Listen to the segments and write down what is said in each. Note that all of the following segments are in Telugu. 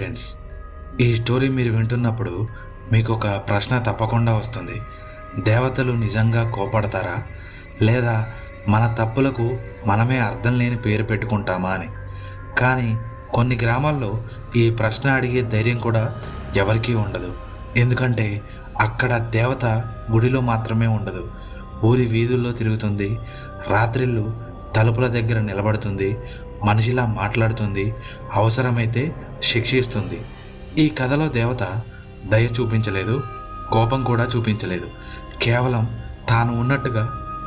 ఫ్రెండ్స్ ఈ స్టోరీ మీరు వింటున్నప్పుడు మీకు ఒక ప్రశ్న తప్పకుండా వస్తుంది. దేవతలు నిజంగా కోపడతారా? లేదా మన తప్పులకు మనమే అర్థం లేని పేరు పెట్టుకుంటామా అని. కానీ కొన్ని గ్రామాల్లో ఈ ప్రశ్న అడిగే ధైర్యం కూడా ఎవరికీ ఉండదు. ఎందుకంటే అక్కడ దేవత గుడిలో మాత్రమే ఉండదు. ఊరి వీధుల్లో తిరుగుతుంది రాత్రిళ్ళు తలుపుల దగ్గర నిలబడుతుంది మనిషిలా మాట్లాడుతుంది అవసరమైతే శిక్షిస్తుంది. ఈ కథలో దేవత దయ చూపించలేదు కోపం కూడా చూపించలేదు. కేవలం తాను ఉన్నట్టుగా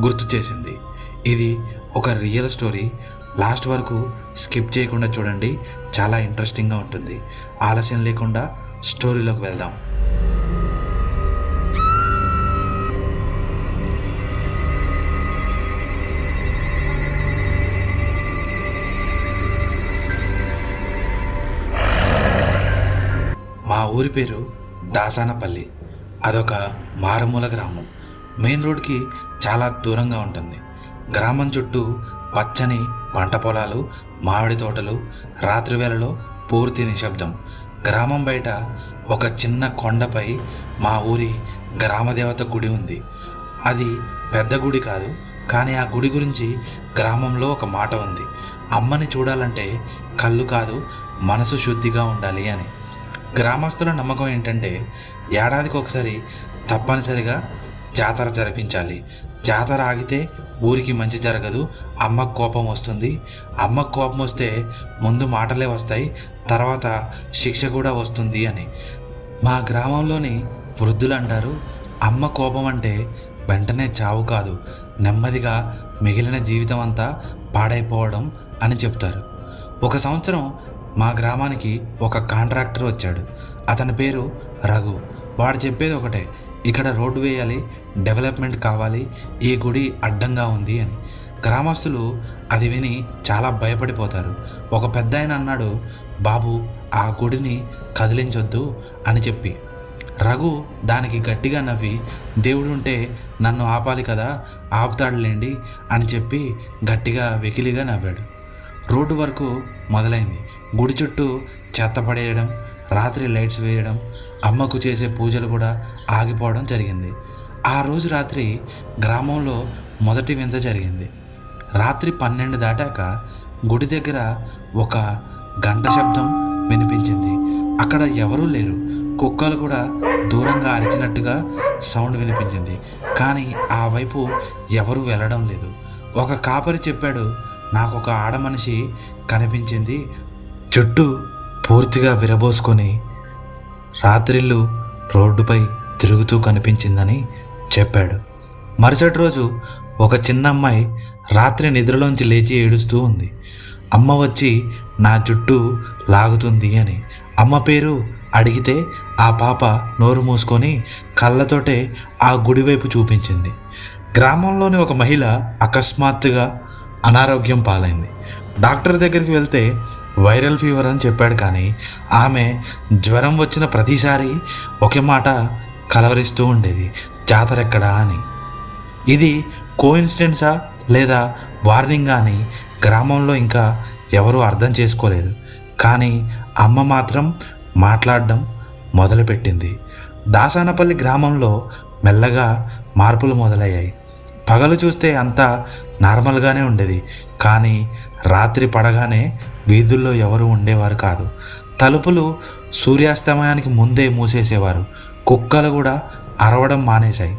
గుర్తు చేసింది. ఇది ఒక రియల్ స్టోరీ. లాస్ట్ వరకు స్కిప్ చేయకుండా చూడండి. చాలా ఇంట్రెస్టింగ్గా ఉంటుంది. ఆలస్యం లేకుండా స్టోరీలోకి వెళ్దాం. ఊరి పేరు దాసానపల్లి. అదొక మారుమూల గ్రామం. మెయిన్ రోడ్కి చాలా దూరంగా ఉంటుంది. గ్రామం చుట్టూ పచ్చని పంట పొలాలు మామిడి తోటలు రాత్రి వేళలో పూర్తి నిశ్శబ్దం. గ్రామం బయట ఒక చిన్న కొండపై మా ఊరి గ్రామదేవత గుడి ఉంది. అది పెద్ద గుడి కాదు కానీ ఆ గుడి గురించి గ్రామంలో ఒక మాట ఉంది. అమ్మని చూడాలంటే కళ్ళు కాదు మనసు శుద్ధిగా ఉండాలి అని. గ్రామస్తుల నమ్మకం ఏంటంటే ఏడాదికి ఒకసారి తప్పనిసరిగా జాతర జరిపించాలి. జాతర ఆగితే ఊరికి మంచి జరగదు. అమ్మకు కోపం వస్తుంది. అమ్మకు కోపం వస్తే ముందు మాటలే వస్తాయి. తర్వాత శిక్ష కూడా వస్తుంది అని. మా గ్రామంలోని వృద్ధులు అంటారు అమ్మ కోపం అంటే వెంటనే చావు కాదు. నెమ్మదిగా మిగిలిన జీవితం అంతా పాడైపోవడం అని చెప్తారు. ఒక సంవత్సరం మా గ్రామానికి ఒక కాంట్రాక్టర్ వచ్చాడు. అతని పేరు రఘు. వాడు చెప్పేది ఒకటే ఇక్కడ రోడ్డు వేయాలి డెవలప్మెంట్ కావాలి ఈ గుడి అడ్డంగా ఉంది అని. గ్రామస్తులు అది విని చాలా భయపడిపోతారు. ఒక పెద్ద ఆయన అన్నాడు బాబు ఆ గుడిని కదిలించొద్దు అని చెప్పి. రఘు దానికి గట్టిగా నవ్వి దేవుడుంటే నన్ను ఆపాలి కదా ఆపుతాడులేండి అని చెప్పి గట్టిగా వెకిలిగా నవ్వాడు. రోడ్డు వరకు మొదలైంది. గుడి చుట్టూ చెత్త పడేయడం రాత్రి లైట్స్ వేయడం అమ్మకు చేసే పూజలు కూడా ఆగిపోవడం జరిగింది. ఆ రోజు రాత్రి గ్రామంలో మొదటి వింత జరిగింది. రాత్రి పన్నెండు దాటాక గుడి దగ్గర ఒక గంట శబ్దం వినిపించింది. అక్కడ ఎవరూ లేరు. కుక్కలు కూడా దూరంగా అరిచినట్టుగా సౌండ్ వినిపించింది. కానీ ఆ వైపు ఎవరూ వెళ్ళడం లేదు. ఒక కాపరి చెప్పాడు నాకు ఒక ఆడమనిషి కనిపించింది. జుట్టు పూర్తిగా విరబోసుకొని రాత్రిళ్ళు రోడ్డుపై తిరుగుతూ కనిపించిందని చెప్పాడు. మరుసటి రోజు ఒక చిన్న అమ్మాయి రాత్రి నిద్రలోంచి లేచి ఏడుస్తూ ఉంది. అమ్మ వచ్చి నా జుట్టు లాగుతుంది అని. అమ్మ పేరు అడిగితే ఆ పాప నోరు మూసుకొని కళ్ళతోటే ఆ గుడివైపు చూపించింది. గ్రామంలోని ఒక మహిళ అకస్మాత్తుగా అనారోగ్యం పాలైంది. డాక్టర్ దగ్గరికి వెళ్తే వైరల్ ఫీవర్ అని చెప్పాడు కానీ ఆమె జ్వరం వచ్చిన ప్రతిసారి ఒకే మాట కలవరిస్తూ ఉండేది జాతర ఎక్కడా అని. ఇది కోఇన్సిడెన్సా లేదా వార్నింగా అని గ్రామంలో ఇంకా ఎవరూ అర్థం చేసుకోలేదు. కానీ అమ్మ మాత్రం మాట్లాడడం మొదలుపెట్టింది. దాసానపల్లి గ్రామంలో మెల్లగా మార్పులు మొదలయ్యాయి. పగలు చూస్తే అంతా నార్మల్గానే ఉండేది. కానీ రాత్రి పడగానే వీధుల్లో ఎవరు ఉండేవారు కాదు. తలుపులు సూర్యాస్తమయానికి ముందే మూసేసేవారు. కుక్కలు కూడా అరవడం మానేశాయి.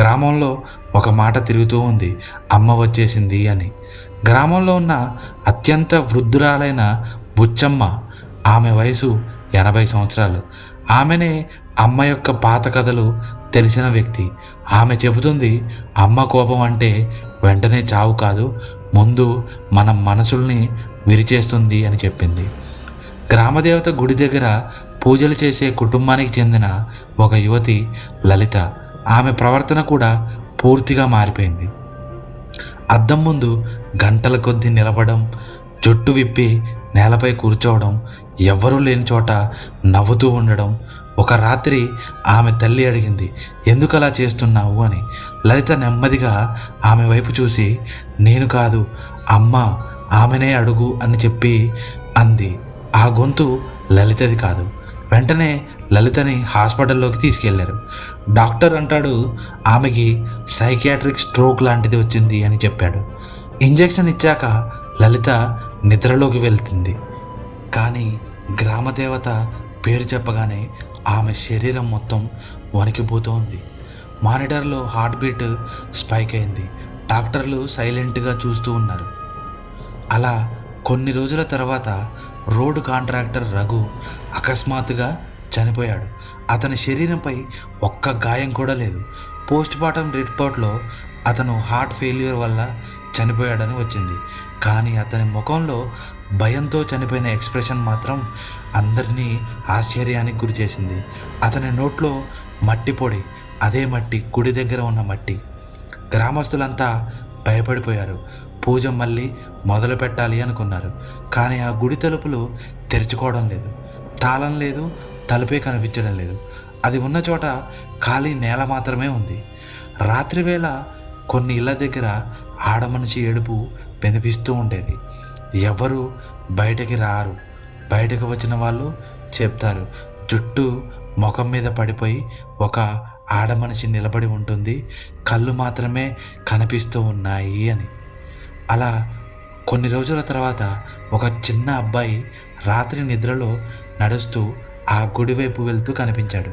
గ్రామంలో ఒక మాట తిరుగుతూ ఉంది. అమ్మ వచ్చేసింది అని. గ్రామంలో ఉన్న అత్యంత వృద్ధురాలైన బుచ్చమ్మ ఆమె వయసు ఎనభై సంవత్సరాలు. ఆమెనే అమ్మ యొక్క పాత కథలు తెలిసిన వ్యక్తి. ఆమె చెబుతుంది అమ్మ కోపం అంటే వెంటనే చావు కాదు ముందు మన మనసుల్ని విరిచేస్తుంది అని చెప్పింది. గ్రామదేవత గుడి దగ్గర పూజలు చేసే కుటుంబానికి చెందిన ఒక యువతి లలిత. ఆమె ప్రవర్తన కూడా పూర్తిగా మారిపోయింది. అద్దం ముందు గంటల కొద్దీ నిలబడం జుట్టు విప్పి నేలపై కూర్చోవడం ఎవ్వరూ లేని చోట నవ్వుతూ ఉండడం ఒక రాత్రి ఆమె తల్లి అడిగింది ఎందుకు అలా చేస్తున్నావు? అని. లలిత నెమ్మదిగా ఆమె వైపు చూసి నేను కాదు అమ్మ ఆమెనే అడుగు అని చెప్పి అంది. ఆ గొంతు లలితది కాదు. వెంటనే లలితని హాస్పిటల్లోకి తీసుకెళ్ళారు. డాక్టర్ అంటాడు ఆమెకి సైకియాట్రిక్ స్ట్రోక్ లాంటిది వచ్చింది అని చెప్పాడు. ఇంజెక్షన్ ఇచ్చాక లలిత నిద్రలోకి వెళ్తుంది. కానీ గ్రామదేవత పేరు చెప్పగానే ఆమె శరీరం మొత్తం వణికిపోతోంది. మానిటర్లో హార్ట్ బీట్ స్పైక్ అయింది. డాక్టర్లు సైలెంట్గా చూస్తూ ఉన్నారు. అలా కొన్ని రోజుల తర్వాత రోడ్డు కాంట్రాక్టర్ రఘు అకస్మాత్తుగా చనిపోయాడు. అతని శరీరంపై ఒక్క గాయం కూడా లేదు. పోస్ట్ మార్టం రిపోర్ట్లో అతను హార్ట్ ఫెయిల్యూర్ వల్ల చనిపోయాడని వచ్చింది. కానీ అతని ముఖంలో భయంతో చనిపోయిన ఎక్స్ప్రెషన్ మాత్రం అందరినీ ఆశ్చర్యానికి గురిచేసింది అతని నోట్లో మట్టి పొడి అదే మట్టి గుడి దగ్గర ఉన్న మట్టి. గ్రామస్తులంతా భయపడిపోయారు. పూజ మళ్ళీ మొదలు పెట్టాలి అనుకున్నారు. కానీ ఆ గుడి తలుపులు తెరుచుకోవడం లేదు. తాళం లేదు తలుపే కనిపించడం లేదు. అది ఉన్న చోట ఖాళీ నేల మాత్రమే ఉంది. రాత్రివేళ కొన్ని ఇళ్ళ దగ్గర ఆడమనిషి ఏడుపు వినిపిస్తూ ఉండేది. ఎవరు బయటకి రారు. బయటకు వచ్చిన వాళ్ళు చెప్తారు జుట్టు ముఖం మీద పడిపోయి ఒక ఆడమనిషి నిలబడి ఉంటుంది. కళ్ళు మాత్రమే కనిపిస్తూ ఉన్నాయి అని. అలా కొన్ని రోజుల తర్వాత ఒక చిన్న అబ్బాయి రాత్రి నిద్రలో నడుస్తూ ఆ గుడి వైపు వెళ్తూ కనిపించాడు.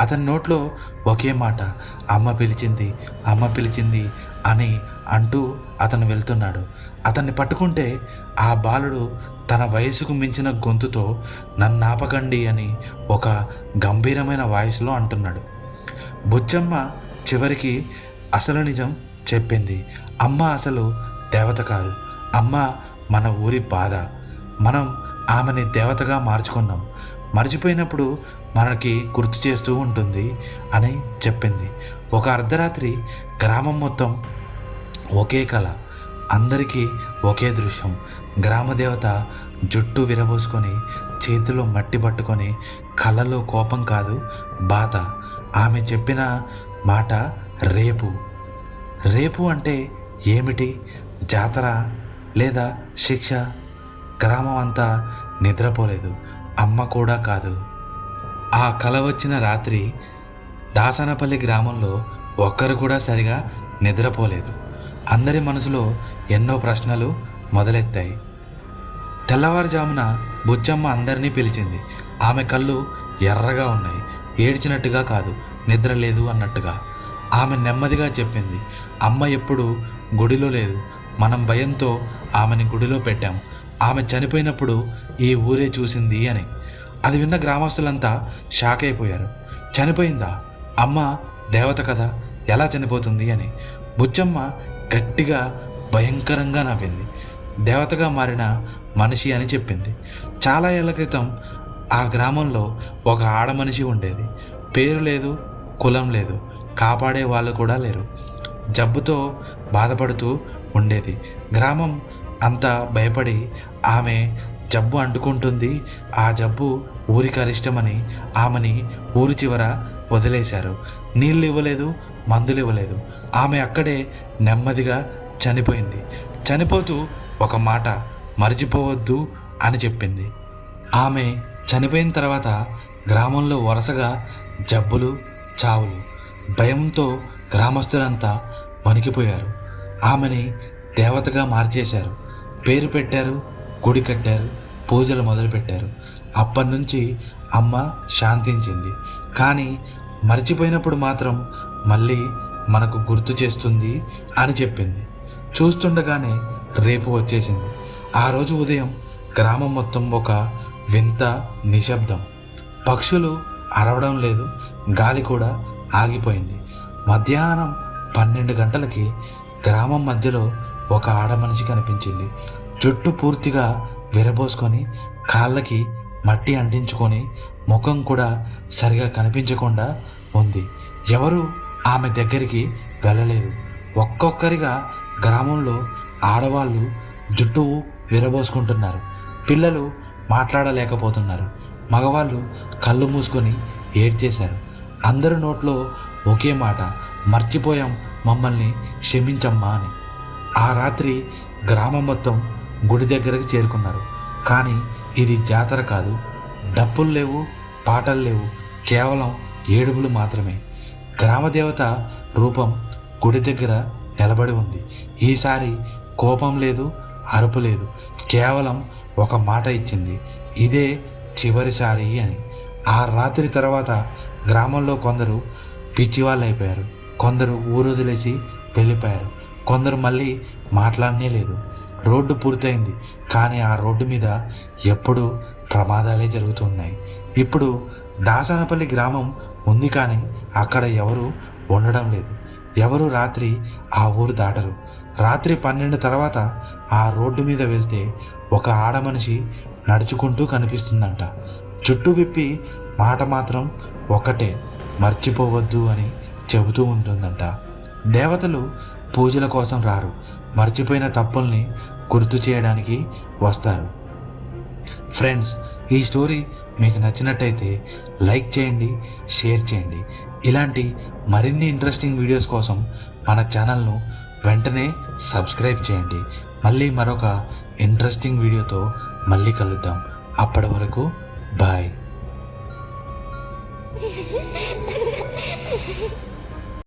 అతని నోట్లో ఒకే మాట అమ్మ పిలిచింది అమ్మ పిలిచింది అని అంటూ అతను వెళ్తున్నాడు. అతన్ని పట్టుకుంటే ఆ బాలుడు తన వయసుకు మించిన గొంతుతో నన్ను ఆపకండి అని ఒక గంభీరమైన వాయిస్లో అంటున్నాడు. బుచ్చమ్మ చివరికి అసలు నిజం చెప్పింది. అమ్మ అసలు దేవత కాదు. అమ్మ మన ఊరి బాధ. మనం ఆమెని దేవతగా మార్చుకున్నాం. మర్చిపోయినప్పుడు మనకి గుర్తు చేస్తూ ఉంటుంది అని చెప్పింది. ఒక అర్ధరాత్రి గ్రామం మొత్తం ఒకే కళ అందరికీ ఒకే దృశ్యం. గ్రామదేవత జుట్టు విరబోసుకొని చేతిలో మట్టి పట్టుకొని కళ్ళలో కోపం కాదు బాధ. ఆమె చెప్పిన మాట రేపు. రేపు అంటే ఏమిటి? జాతర లేదా శిక్ష? గ్రామం అంతా నిద్రపోలేదు. అమ్మ కూడా కాదు. ఆ కల వచ్చిన రాత్రి దాసనపల్లి గ్రామంలో ఒక్కరు కూడా సరిగా నిద్రపోలేదు. అందరి మనసులో ఎన్నో ప్రశ్నలు మొదలెత్తాయి. తెల్లవారుజామున బుచ్చమ్మ అందరినీ పిలిచింది. ఆమె కళ్ళు ఎర్రగా ఉన్నాయి. ఏడ్చినట్టుగా కాదు నిద్ర లేదు అన్నట్టుగా. ఆమె నెమ్మదిగా చెప్పింది అమ్మ ఎప్పుడు గుడిలో లేదు. మనం భయంతో ఆమెని గుడిలో పెట్టాం. ఆమె చనిపోయినప్పుడు ఈ ఊరే చూసింది అని. అది విన్న గ్రామస్తులంతా షాక్ అయిపోయారు. చనిపోయిందా? అమ్మ దేవత కదా ఎలా చనిపోతుంది అని. బుచ్చమ్మ గట్టిగా భయంకరంగా నవ్వింది. దేవతగా మారిన మనిషి అని చెప్పింది. చాలా ఏళ్ళ క్రితం ఆ గ్రామంలో ఒక ఆడ మనిషి ఉండేది. పేరు లేదు కులం లేదు కాపాడే వాళ్ళు కూడా లేరు. జబ్బుతో బాధపడుతూ ఉండేది. గ్రామం అంతా భయపడి ఆమె జబ్బు అంటుకుంటుంది. ఆ జబ్బు ఊరికి అరిష్టమని ఆమెని ఊరి చివర వదిలేశారు. నీళ్ళు ఇవ్వలేదు మందులు ఇవ్వలేదు. ఆమె అక్కడే నెమ్మదిగా చనిపోయింది. చనిపోతూ ఒక మాట మర్చిపోవద్దు అని చెప్పింది. ఆమె చనిపోయిన తర్వాత గ్రామంలో వరుసగా జబ్బులు చావులు భయంతో గ్రామస్తులంతా వణికిపోయారు. ఆమెని దేవతగా మార్చేశారు. పేరు పెట్టారు గుడి కట్టారు పూజలు మొదలుపెట్టారు. అప్పటి నుంచి అమ్మ శాంతించింది. కానీ మర్చిపోయినప్పుడు మాత్రం మళ్ళీ మనకు గుర్తు చేస్తుంది అని చెప్పింది. చూస్తుండగానే రేపు వచ్చేసింది. ఆ రోజు ఉదయం గ్రామం మొత్తం ఒక వింత నిశ్శబ్దం. పక్షులు అరవడం లేదు గాలి కూడా ఆగిపోయింది. మధ్యాహ్నం పన్నెండు గంటలకి గ్రామం మధ్యలో ఒక ఆడ మనిషి కనిపించింది. జుట్టు పూర్తిగా విరబోసుకొని కాళ్ళకి మట్టి అంటించుకొని ముఖం కూడా సరిగా కనిపించకుండా ఉంది. ఎవరు ఆమె దగ్గరికి వెళ్ళలేదు. ఒక్కొక్కరిగా గ్రామంలో ఆడవాళ్ళు జుట్టు విరబోసుకుంటున్నారు. పిల్లలు మాట్లాడలేకపోతున్నారు. మగవాళ్ళు కళ్ళు మూసుకొని ఏడ్చేశారు. అందరి నోట్లో ఒకే మాట మర్చిపోయాం మమ్మల్ని క్షమించమ్మా అని. ఆ రాత్రి గ్రామం మొత్తం గుడి దగ్గరకు చేరుకున్నారు. కానీ ఇది జాతర కాదు. డప్పులు లేవు పాటలు లేవు. కేవలం ఏడుపులు మాత్రమే. గ్రామదేవత రూపం గుడి దగ్గర నిలబడి ఉంది. ఈసారి కోపం లేదు అరుపు లేదు. కేవలం ఒక మాట ఇచ్చింది. ఇదే చివరిసారి అని. ఆ రాత్రి తర్వాత గ్రామంలో కొందరు పిచ్చివాళ్ళు అయిపోయారు కొందరు ఊరు వదిలేసి వెళ్ళిపోయారు. కొందరు మళ్ళీ మాట్లాడనే లేదు. రోడ్డు పూర్తయింది. కానీ ఆ రోడ్డు మీద ఎప్పుడూ ప్రమాదాలే జరుగుతున్నాయి ఇప్పుడు దాసనపల్లి గ్రామం ఉంది కానీ అక్కడ ఎవరు ఉండడం లేదు. ఎవరు రాత్రి ఆ ఊరు దాటరు. రాత్రి పన్నెండు తర్వాత ఆ రోడ్డు మీద వెళ్తే ఒక ఆడ మనిషి నడుచుకుంటూ కనిపిస్తుందంట. చుట్టూ విప్పి మాట మాత్రం ఒకటే మర్చిపోవద్దు అని చెబుతూ ఉంటుందంట. దేవతలు పూజల కోసం రారు. మర్చిపోయిన తప్పుల్ని గుర్తు చేయడానికి వస్తారు. ఫ్రెండ్స్ ఈ స్టోరీ మీకు నచ్చినట్టయితే లైక్ చేయండి షేర్ చేయండి. ఇలాంటి మరిన్ని ఇంట్రెస్టింగ్ వీడియోస్ కోసం మన ఛానల్ను వెంటనే సబ్స్క్రైబ్ చేయండి. మళ్ళీ మరొక ఇంట్రెస్టింగ్ వీడియోతో మళ్ళీ కలుద్దాం. అప్పటి వరకు బాయ్